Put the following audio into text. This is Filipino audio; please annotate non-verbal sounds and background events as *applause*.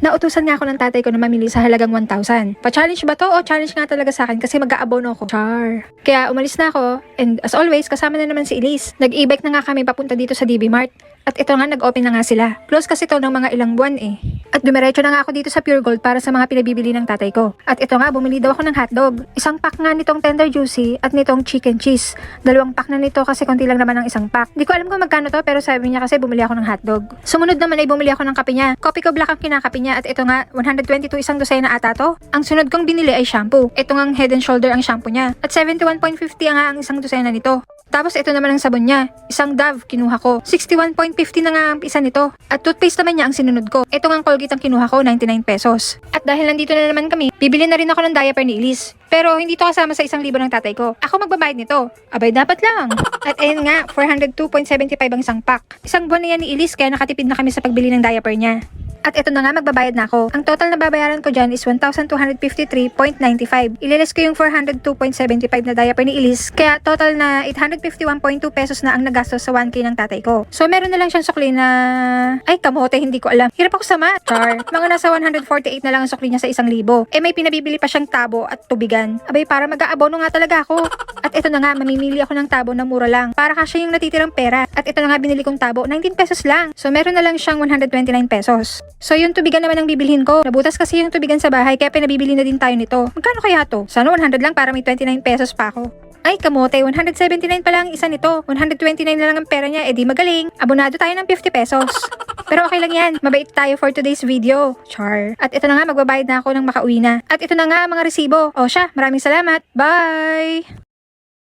Nautusan nga ako ng tatay ko na mamili sa halagang 1,000. Pa-challenge ba to o challenge nga talaga sa akin kasi mag-aabono ako. Char. Kaya umalis na ako and as always kasama na naman si Elise. Nag-e-bike na nga kami papunta dito sa DB Mart. At ito nga, nag-open na nga sila. Close kasi to ng mga ilang buwan eh. At dumiretso na nga ako dito sa Pure Gold para sa mga pinabibili ng tatay ko. At ito nga, bumili daw ako ng hotdog. Isang pack nga nitong tender juicy at nitong chicken cheese. Dalawang pack na nito kasi konti lang naman ang isang pack. Di ko alam kung magkano to pero sabi niya kasi bumili ako ng hotdog. Sumunod naman ay bumili ako ng kape niya. Coffee ko black ang kinakape niya at ito nga, 122 isang dosena ata to. Ang sunod kong binili ay shampoo. Ito nga head and shoulder ang shampoo niya. At 71.50 ang nga ang isang dosena nito. Tapos ito naman ang sabon niya. Isang Dove kinuha ko. 61.50 na nga ang isa nito. At toothpaste naman niya ang sinunod ko. Ito nga Colgate ang kinuha ko, 99 pesos. At dahil nandito na naman kami, bibili na rin ako ng diaper ni Elise. Pero hindi to kasama sa isang libo ng tatay ko. Ako magbabayad nito. Abay, dapat lang. At ayun nga, 402.75 ang isang pack. Isang buwan na yan ni Elise kaya nakatipid na kami sa pagbili ng diaper niya. At ito na nga, magbabayad na ako. Ang total na babayaran ko dyan is 1,253.95. Ililis ko yung 402.75 na diaper ni Elise, kaya total na 851.2 pesos na ang nagastos sa 1K ng tatay ko. So, meron na lang siyang sukli na... Ay, kamote, hindi ko alam. Hirap ako sa math, char. *laughs* Mga nasa 148 na lang ang sukli niya sa isang libo. Eh, may pinabibili pa siyang tabo at tubigan. Abay, para mag-aabono nga talaga ako. At ito na nga, mamimili ako ng tabo na mura lang. Para kasya yung natitirang pera. At ito na nga, binili kong tabo, 19 pesos lang. So, meron na lang siyang 129 pesos. So, yung tubigan naman ang bibilhin ko. Nabutas kasi yung tubigan sa bahay, kaya pinabibili na din tayo nito. Magkano kaya to? Sana 100 lang para may 29 pesos pa ako. Ay, kamote, 179 pa lang ang isa nito. 129 na lang ang pera niya, edi magaling. Abonado tayo ng 50 pesos. Pero okay lang yan, mabait tayo for today's video. Char. At ito na nga, magbabayad na ako ng makauwi na. At ito na nga, mga resibo. O siya, maraming salamat. Bye!